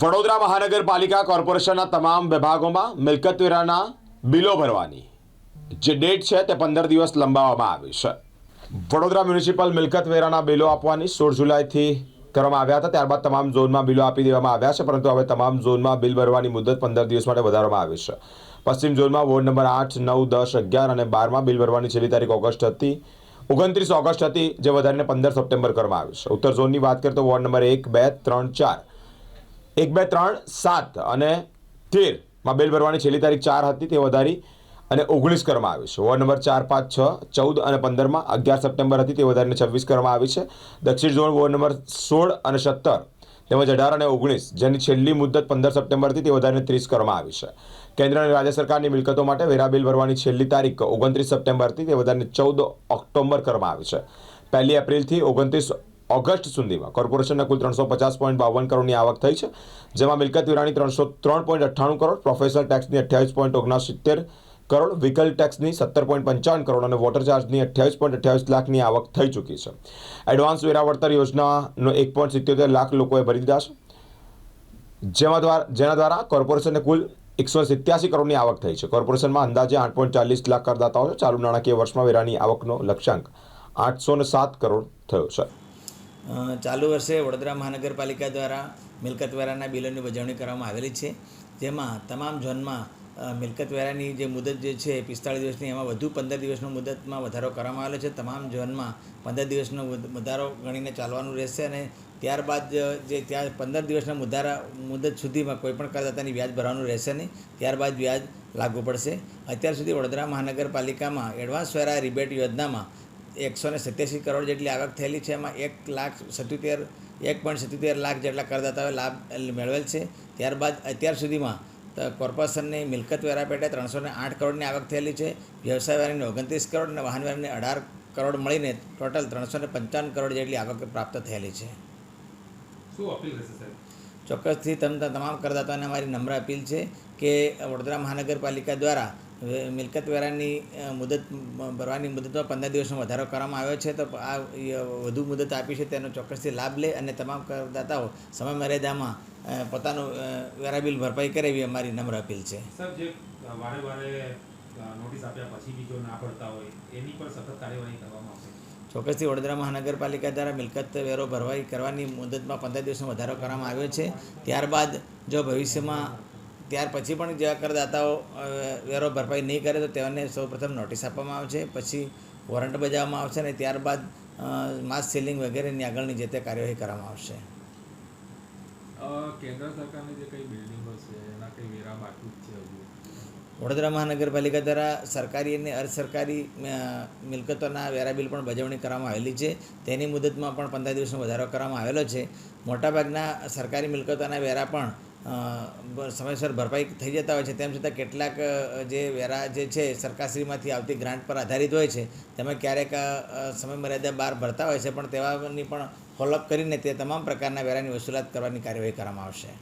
વડોદરા મહાનગરપાલિકા કોર્પોરેશનના તમામ વિભાગોમાં મિલકત વેરાના બિલો ભરવાની. જે ડેટ છે તે પંદર દિવસ લંબાવવામાં આવી છે. વડોદરા મ્યુનિસિપલ મિલકત વેરાના બિલો આપવાની સોળ જુલાઈથી કરવામાં આવ્યા હતા. ત્યારબાદ તમામ ઝોનમાં બિલો આપી દેવામાં આવ્યા છે, પરંતુ હવે તમામ ઝોનમાં બિલ ભરવાની મુદત પંદર દિવસ માટે વધારવામાં આવી છે. પશ્ચિમ ઝોનમાં વોર્ડ નંબર આઠ, નવ, દસ, અગિયાર અને બારમાં બિલ ભરવાની છેલ્લી તારીખ ઓગસ્ટ હતી, ઓગણત્રીસ ઓગસ્ટ હતી, જે વધારીને પંદર સપ્ટેમ્બર કરવામાં આવી છે. ઉત્તર ઝોનની વાત કરીએ તો વોર્ડ નંબર એક, બે, ત્રણ, ચાર એક, બે, ત્રણ, સાત અને તેરમાં બિલ ભરવાની છેલ્લી તારીખ ચાર હતી, તે વધારી અને ઓગણીસ કરવામાં આવી છે. વોર્ડ નંબર ચાર, પાંચ, છ, ચૌદ અને પંદરમાં અગિયાર સપ્ટેમ્બર હતી, તે વધારીને છવ્વીસ કરવામાં આવી છે. દક્ષિણ ઝોન વોર્ડ નંબર સોળ અને સત્તર તેમજ અઢાર અને ઓગણીસ જેની છેલ્લી મુદત પંદર સપ્ટેમ્બરથી તે વધારીને ત્રીસ કરવામાં આવી છે. કેન્દ્ર અને રાજ્ય સરકારની મિલકતો માટે વેરા બિલ ભરવાની છેલ્લી તારીખ ઓગણત્રીસ સપ્ટેમ્બરથી તે વધારીને ચૌદ ઓક્ટોબર કરવામાં આવી છે. પહેલી એપ્રિલથી ઓગણત્રીસ ઓગસ્ટ સુધીમાં. કોર્પોરેશનના કુલ ત્રણસો પચાસ પોઈન્ટ બાવન કરોડની આવક થઈ છે, જેમાં મિલકત વેરાની ત્રણસો ત્રણ પોઈન્ટ અઠ્ઠાણું કરોડ પ્રોફેશનલ ટેક્સની અઠ્યાવીસ પોઈન્ટ ઓગણસિત્તેર કરોડ વ્હીકલ ટેક્સની સત્તર પોઈન્ટ પંચાવન કરોડ અને વોટર ચાર્જની અઠ્યાવીસ પોઈન્ટ અઠ્યાવીસ લાખની આવક થઈ ચૂકી છે. એડવાન્સ વેરા વળતર યોજનાનો એક પોઈન્ટ સિત્યોતેર લાખ લોકોએ ભરી દીધા છે, જેમાં દ્વારા, જેના દ્વારા કોર્પોરેશનને કુલ એકસો સિત્યાસી કરોડની આવક થઈ છે. કોર્પોરેશનમાં અંદાજે આઠ પોઈન્ટ ચાલીસ લાખ કરદાતાઓ છે. ચાલુ નાણાકીય વર્ષમાં વેરાની આવકનો લક્ષ્યાંક આઠસો સાત કરોડ થયો છે. ચાલુ વર્ષે વડોદરા મહાનગરપાલિકા દ્વારા મિલકત વેરાના બિલોની વજવણી કરવામાં આવેલી છે. જેમાં તમામ ઝોનમાં મિલકતવેરાની જે મુદત જે છે, પિસ્તાળીસ દિવસની, એમાં વધુ પંદર દિવસનો મુદતમાં વધારો કરવામાં આવેલો છે. તમામ ઝોનમાં પંદર દિવસનો વધારો ગણીને ચાલવાનું રહેશે અને ત્યારબાદ જે ત્યાં પંદર દિવસના મુધારા, મુદત સુધીમાં કોઈપણ કરદાતાની વ્યાજ ભરવાનું રહેશે નહીં. ત્યારબાદ વ્યાજ લાગુ પડશે. અત્યાર સુધી વડોદરા મહાનગરપાલિકામાં એડવાન્સ વેરા રિબેટ યોજનામાં એકસો ને સત્યાસી કરોડ જેટલી આવક થયેલી છે એમાં એક લાખ સત્યોતેર એક પોઈન્ટ સત્યોતેર લાખ જેટલા કરદાતાઓએ લાભ મેળવેલ છે. ત્યારબાદ અત્યાર સુધીમાં કોર્પોરેશનની મિલકત વેરા પેટે ત્રણસો ને આઠ કરોડની આવક થયેલી છે. વ્યવસાય વેરાની ઓગણત્રીસ કરોડ અને વાહન વેરાની અઢાર કરોડ મળીને ટોટલ ત્રણસો ને પંચાવન કરોડ જેટલી આવક પ્રાપ્ત થયેલી છે. શું અપીલ રહેશે સાહેબ? ચોક્કસથી તમને તમામ કરદાતાઓને અમારી નમ્ર અપીલ છે કે વડોદરા મહાનગરપાલિકા દ્વારા મિલકત વેરાની મુદત ભરવાની મુદતમાં પંદર દિવસનો વધારો કરવામાં આવ્યો છે તો આ વધુ મુદત આપી છે તેનો ચોક્કસથી લાભ લે અને તમામ કરદાતાઓ સમય મર્યાદામાં પોતાનું વેરા બિલ ભરપાઈ કરે એવી અમારી નમ્ર અપીલ છે. સર જે વારે વારે નોટિસ આપ્યા પછી બી જો ના પડતા હોય એની પર સખત કાર્યવાહી કરવામાં આવશે? ચોક્કસથી વડોદરા મહાનગરપાલિકા દ્વારા મિલકત વેરો ભરવાઈ કરવાની મુદતમાં પંદર દિવસનો વધારો કરવામાં આવ્યો છે. ત્યારબાદ જો ભવિષ્યમાં ત્યાર પછી પણ જેવા કરદાતાઓ વેરો ભરપાઈ નહીં કરે તો તેઓને સૌપ્રથમ નોટિસ આપવામાં આવશે પછી વોરંટ બજાવવામાં આવશે અને ત્યારબાદ માસ સેલિંગ વગેરેની આગળની જે તે કાર્યવાહી કરવામાં આવશે. કેન્દ્ર સરકારની જે કઈ બિલ્ડિંગો છે એના કઈ વેરા બાકી છે હજુ? વડોદરા મહાનગરપાલિકા દ્વારા સરકારી અને અર્ધ સરકારી મિલકતોના વેરા બિલ પણ બજવણી કરવામાં આવેલી છે. તેની મુદતમાં પણ પંદર દિવસનો વધારો કરવામાં આવેલો છે. મોટાભાગના સરકારી મિલકતોના વેરા પણ સમયસર ભરપાઈ થઈ જતા હોય છે. તેમ છતાં કેટલાક જે વેરા, જે છે, સરકારશ્રીમાંથી આવતી ગ્રાન્ટ પર આધારિત હોય છે, તેમાં ક્યારેક સમયમર્યાદા સમય મર્યાદા બહાર ભરતા હોય છે, પણ તેવાની પણ ફોલોઅપ કરીને તે તમામ પ્રકારના વેરાની વસૂલાત કરવાની કાર્યવાહી કરવામાં આવશે.